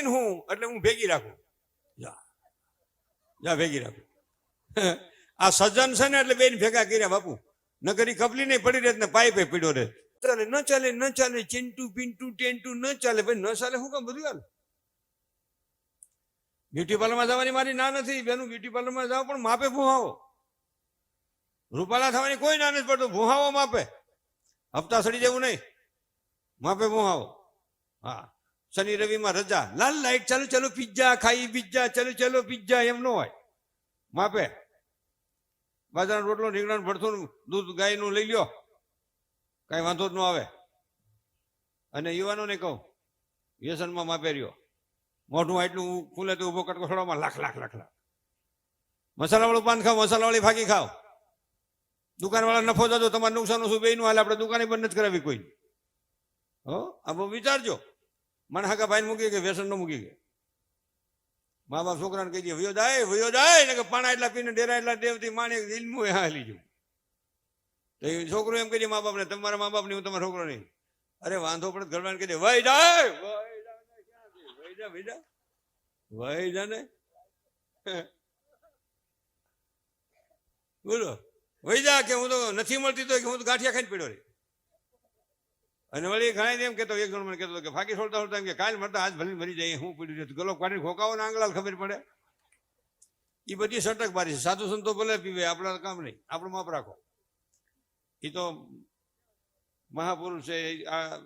ખબલી ને હું, એટલે હું ભેગી રાખું. જા. ભેગી રાખું. આ સજ્જન છે ને એટલે બેન ભેગા કર્યા બાપુ. નગરી કરી નહીં પડી રહે ને પાઇપે રહે ચાલે, ન ચાલે ન ચાલે, ચિંટુ, પિન્ટુ, ટેન્ટુ, ન ચાલે, ભાઈ, ન ચાલે શું કામ બધું હાલ? બ્યુટી પાર્લરમાં જવાની મારી ના નથી, બેનું બ્યુટી પાર્લરમાં જાઓ, પણ માપે ભૂહાવો. રૂપાલા થવાની કોઈ ના નથી પડતું, ભૂહાવો માપે. હપ્તા સડી જવું નહીં. માપે ભૂહાવો. હા. શનિ રવિમાં રજા. લાલ લાઈટ, ચાલુ ચાલુ, પિઝા ખાઈ, પિઝા, ચાલુ ચાલુ, પિઝા, એમ ન હોય. માપે. બાજરાનો રોટલો, રીંગણાનું ભરથું, દૂધ, ગાયનું લઈ લ્યો. કાંઈ વાંધો જ ન આવે. અને યુવાનોને કહું, વ્યસનમાં માપે રહ્યો. મોઢું આટલું ખુલે તો ઊભો કટકો છોડવામાં લાખ લાખ લાખ લાખ. મસાલાવાળું પાન ખાઓ, મસાલાવાળી ફાકી ખાઓ. દુકાનવાળા નફો જતો તમારે નુકસાન શું બેનું હાલ. આપણે દુકાને બંધ નથી કરાવી કોઈ. હો? આ વિચારજો. મને હાકા ભાઈને મૂકી કે વ્યસન નો મૂકી ગયા મા બાપ છોકરાને કહી દે, વયો જાય વયો જાય. ને કે પાણા એટલા પીને ડેરા એટલા દેવથી માણે દિલમું હાલી જવું તો એ છોકરો એમ કહી મા બાપને, તમારા મા બાપ નહીં હું તમારો છોકરો નહીં. અરે વાંધો પડે ગરબાને કહી દે વહી જાય વહી જા? વહી જા વહી જા બોલો વહી જા કે હું તો નથી મળતી તો કે હું તો ગાંઠિયા ખાઈને પીડ્યો રે. અને વળી ઘણા એમ કહેતો એક જણ મને કહેતો કે ફાંકી છોડતા છોડતા એમ કે કાલ મળતા આજ ભલે મરી જાય હું પીડ્યું છે. ગલો કાઢીને ખોકાવો ને આંગળા ખબર પડે. એ બધી સટક બારી છે. સાધુ સંતો ભલે પીવે આપણા કામ નહીં. આપણું માપ રાખો. એ તો મહાપુરુષ છે આ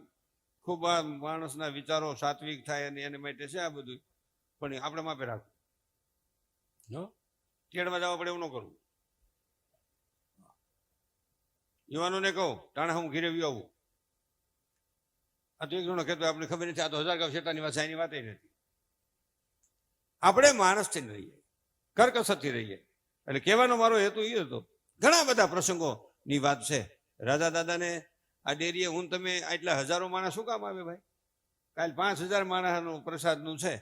ખૂબ આ માણસના વિચારો સાત્વિક થાય અને એને માટે છે આ બધું. પણ આપણે માપે રાખવું કેળમાં જવા પડે એવું ન કરવું યુવાનોને કહું ટાણા હું ઘીરે આવું. આ તો એક કહેતો આપણે ખબર નથી, આ તો હજાર ગાવ શેતાની વાત એની વાત નથી. આપણે માણસથી રહીએ કરકસરથી રહીએ. એટલે કહેવાનો મારો હેતુ એ હતો, ઘણા બધા પ્રસંગોની વાત છે. રાજા દાદાને આ ડેરીએ, હું તમે આટલા હજારો માણસ શું કામ આવે ભાઈ? કાલ પાંચ હજાર માણસનું પ્રસાદનું છે.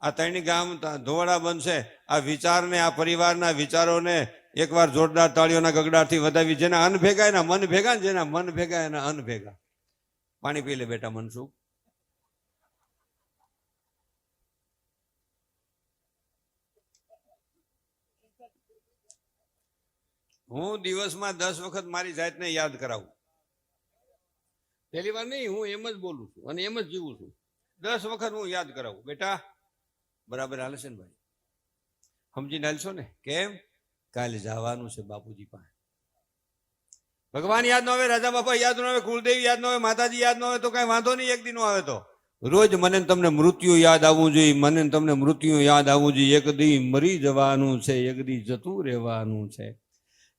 આ ત્રણેય ગામ ધોવાડા બનશે. આ વિચારને, આ પરિવારના વિચારોને એકવાર જોરદાર તાળીઓના ગગડાથી વધાવી, જેના અન ભેગા એના મન ભેગા જેના મન ભેગા એના અન ભેગા. પાણી પી લે બેટા મનસુખ. હું દિવસમાં દસ વખત મારી જાતને યાદ કરાવું. પહેલી વાર નહીં, હું એમ જ બોલું છું અને એમ જ જીવું છું. દસ વખત હું યાદ કરાવું. બેટા, બરાબર હાલે છે ને ભાઈ? સમજીને હાલશો ને? કેમ? કાલે જવાનું છે બાપુજી પાસે. ભગવાન યાદ ન આવે, રાજા બાપા યાદ ન આવે, કુળદેવી યાદ ન આવે, માતાજી યાદ ન આવે, તો કઈ વાંધો નહીં એક દિન આવે તો. રોજ મને તમને મૃત્યુ યાદ આવવું જોઈએ, મને તમને મૃત્યુ યાદ આવવું જોઈએ. એક દી મરી જવાનું છે, એક દી જતું રહેવાનું છે.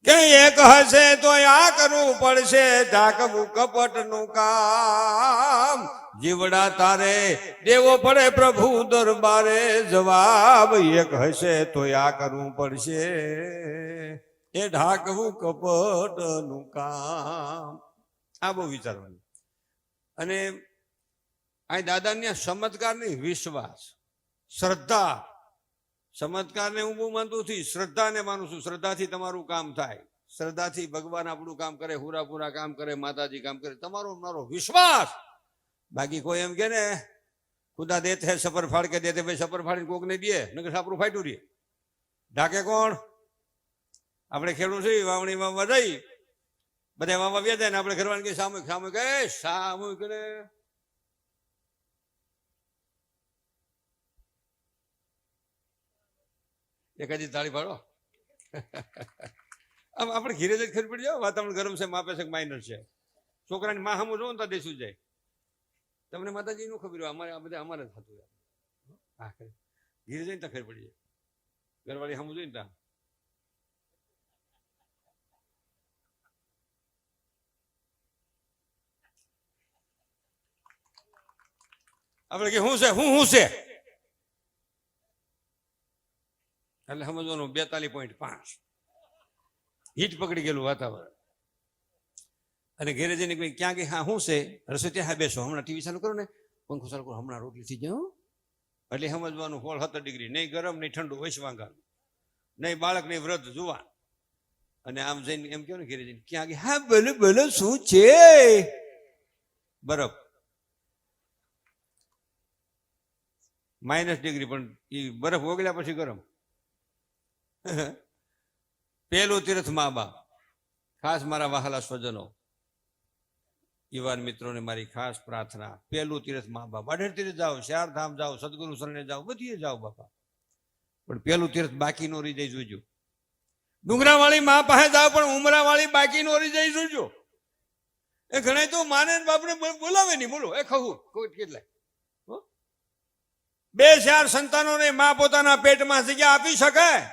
કે એક હશે તો આ કરવું પડશે ઢાકવું કપટનું કામ. જીવડા તારે, દેવો પડે પ્રભુ દરબારે જવાબ. એક હશે તો આ કરવું પડશે. એ ઢાકવું કપટનું કામ. આ બહુ વિચારવાનું. અને આ દાદાને ચમત્કાર નહીં વિશ્વાસ, શ્રદ્ધા. ચમત્કારને હું બહુ માનતું નથી, શ્રદ્ધાને માનું છું. શ્રદ્ધાથી તમારું કામ થાય. શ્રદ્ધાથી ભગવાન આપણું કામ કરે, હુરાપુરા કામ કરે, માતાજી કામ કરે. તમારો મારો વિશ્વાસ. બાકી કોઈ એમ કે ને, ખુદા દે હે, સફર ફાડ કે દેતે ભાઈ સફર ફાડીને કોકને દે. નકર આપણું ફાટ્યું રહે ઢાકે કોણ? આપણે ખેડૂત છીએ વાવણી વાવવા જઈ બધા વાવવા વ્યા ને આપણે ઘરવાળી કે સામૂહિક સામૂહિક. એ, સામૂહિક ને એક હજી તાળી પાડો આમ આપણે ઘીરે જ ખરી પડી જાઓ, વાતાવરણ ગરમ છે, માપે છે માઇનર છે. છોકરાની માં સામું ને તો દેશું જાય. તમને માતાજી નું ખબર અમારે આ બધા અમારે થતું હોય ઘીરે જઈને તો ખરી પડી જાય. ઘરવાળી સામું જોઈને ત્યાં આપણે કે શું છે, હું શું છે? એટલે સમજવાનું, બેતાલીસ પોઈન્ટ પાંચ. હીટ પકડી ગયેલું વાતાવરણ. અને ઘેરે જઈને કોઈ ક્યાં કે, હા શું છે? રસોઈ ત્યાં હા, બેસો, હમણાં ટીવી ચાલુ કરો ને. પંખો ચાલુ કરો, હમણાં રોટલી થઈ જાય એટલે સમજવાનું હોલ સત્તર ડિગ્રી, નહીં ગરમ, નહીં ઠંડુ વૈશ્વાંગાનું નહીં બાળક, નહીં વ્રત જુવાન. અને આમ જઈને એમ કહો ને, ઘેરે જઈને ક્યાં કે, હા, બોલો બોલો, શું છે? બરફ. માઇનસ ડિગ્રી, પણ એ બરફ ઓગળ્યા પછી ગરમ. પહેલું તીર્થ મા બાપ. ખાસ મારા વહાલા સ્વજનો. યુવાન મિત્રોને મારી ખાસ પ્રાર્થના. પહેલું તીર્થ મા બાપ. અઢેર તીર્થ જાઓ ચાર ધામ જાઓ, સદગુરુ શરણે જાઓ, બધીએ જાઓ બાપા. પણ પહેલું તીર્થ બાકી નો રહી જાય જોજો. ડુંગરાવાળી મા પાસે જાઓ, પણ ઉમરાવાળી બાકી નો રહી જાય જોજો. એ ઘણા તો માને બાપને બોલાવે નહીં. બોલો, એ ખવું કેટલાય? બે ચાર સંતાનોને મા પોતાના પેટમાં જગ્યા આપી શકે?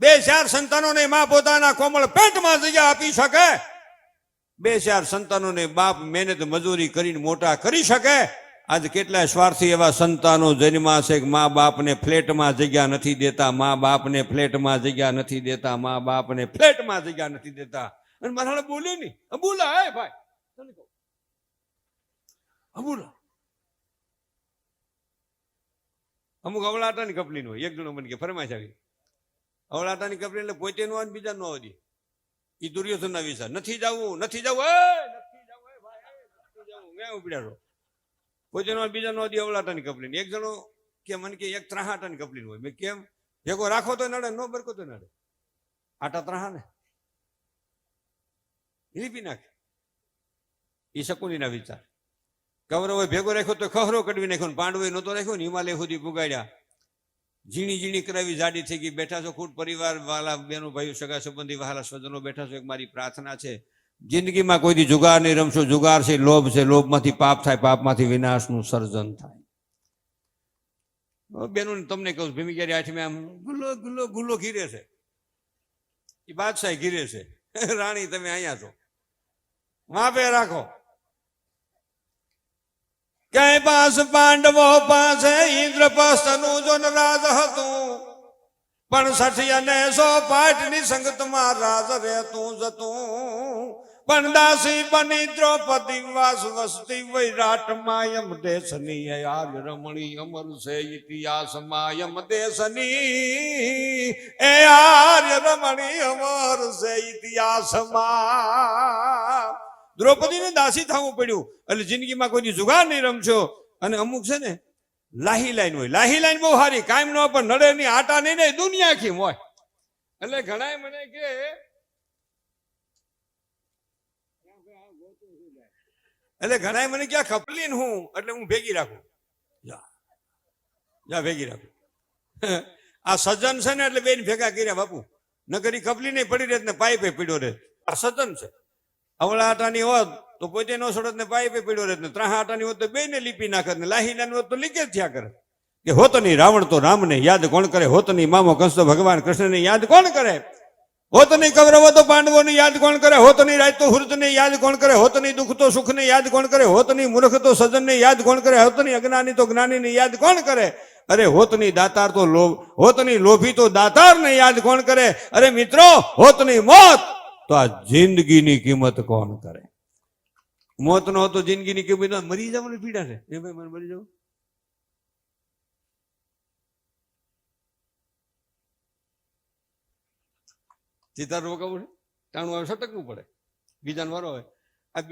બે ચાર સંતાનોને મા પોતાના કોમળ પેટમાં જગ્યા આપી શકે? બે ચાર સંતાનોને બાપ મહેનત મજૂરી કરીને મોટા કરી શકે? આજે કેટલાય સ્વાર્થી એવા સંતાનો જન્મા છે કે મા બાપને ફ્લેટમાં જગ્યા નથી દેતા, મા બાપને ફ્લેટમાં જગ્યા નથી દેતા, મા બાપને ફ્લેટમાં જગ્યા નથી દેતા. અને મારા બોલે નહીં. બોલા હે ભાઈ, તને કહું. અબુલા અમુક અવળાટાની કંપનીનું હોય. એક જણો મને કે, ફરમાઈશ આવી. અવળાટાની કંપની એટલે પોતે નો હોય બીજા નો આવે એ દુર્યોધનના વિચાર. નથી જવું નથી જવું મેં ઉપડ્યા છો પોતે નો બીજા નો આવે અવળાટાની કંપની એક જણો કે, મને કે એક ત્રાહાટાની કંપની હોય. મેં કેમ? ભેગો રાખો તો નડે નો બરકો તો નડે. આટા ત્રાહા ને લીપી નાખે. એ શકુનીના વિચાર. કૌરવે ભેગો રાખ્યો તો ખહરો કડવી નાખ્યો ને પાંડવે નહોતો રાખ્યો ને હિમાલય સુધી પુગાડ્યા. ઝીણી ઝીણી કરાવી જાડી થઈ ગઈ. બેઠા છો ખુદ પરિવાર વાલા બેનો ભાઈઓ, સગા સંબંધી વાલા સ્વજનો બેઠા છો. એક મારી પ્રાર્થના છે, જિંદગીમાં કોઈ દી જુગાર નહીં રમશો. જુગાર છે, લોભ છે. લોભમાંથી પાપ થાય, પાપમાંથી વિનાશનું સર્જન થાય. બેનો તમને કહું ભીમી ક્યારે આઠમી આમ ગુલ્લો ગુલ્લો ગુલ્લો ઘીરે છે. એ બાદશાહ ઘીરે છે. રાણી, તમે અહીંયા છો. માપે રાખો. ક્યાંય પાસ પાંડવો પાસે ઇન્દ્રપ્રસ્થનું જો રાજ હતું. પણ સઠિયાને સો પાટની સંગતમાં રાજ રહેતું જતું પણ દાસી બની દ્રૌપદી વાસ વસતી વૈરાટ માયમ દેશની આજ રમણી અમર છે ઇતિહાસ માયમ દેશની. એ આર્ય રમણી અમર છે ઇતિહાસમાં દ્રૌપદીને દાસી થવું પડ્યું. એટલે જિંદગીમાં કોઈની જુગાર નહીં રમશો. અને અમુક છે ને, લાહી લાઈન હોય. લાહી લાઈન બહુ સારી, કાયમ ન પણ નડે નહીં, આટા નહીં ને દુનિયા આખી હોય. એટલે ઘણા મને કે, એટલે ઘણા મને ક્યાં ખપલી ને હું, એટલે હું ભેગી રાખું. જા. ભેગી રાખું. આ સજ્જન છે ને, એટલે બેન ભેગા કર્યા બાપુ. નકરી ખપલી નહીં, પડી રહે ને પાઇપે પીડ્યો રહે આ સજ્જન છે. અવળા આટાની હોત તો પોતે નો છોડત ને પાઇપે પીડ્યો રહેત ને ત્રાહા આટાની હોત તો બે ને લીપી નાખત ને લાહી નાની હોત તો લીકેજ થયા કરે કે હોત નહીં રાવણ તો રામને યાદ કોણ કરે? હોત નહીં મામો કંસ તો ભગવાન કૃષ્ણને યાદ કોણ કરે? હોત નહીં કૌરવો તો પાંડવોને યાદ કોણ કરે? હોત નહીં રાજ તો હૃદયને યાદ કોણ કરે? હોત નહીં દુઃખ તો સુખને યાદ કોણ કરે? હોત નહીં મૂર્ખ તો સજનને યાદ કોણ કરે? હોત નહીં અજ્ઞાની તો જ્ઞાનીને યાદ કોણ કરે? અરે હોતની દાતાર તો લોભ, હોતની લોભી તો દાતારને યાદ કોણ કરે? અરે મિત્રો, હોતની મોત તો આ જિંદગીની કિંમત કોણ કરે? મોત નો તો જિંદગીની કિંમત મરી જવાની પીડા છે. એ ભાઈ, મને મરી જવું. ચિતાર રોકાવું છે? ટાણું આવે, સટકવું પડે. બીજાને વારો હોય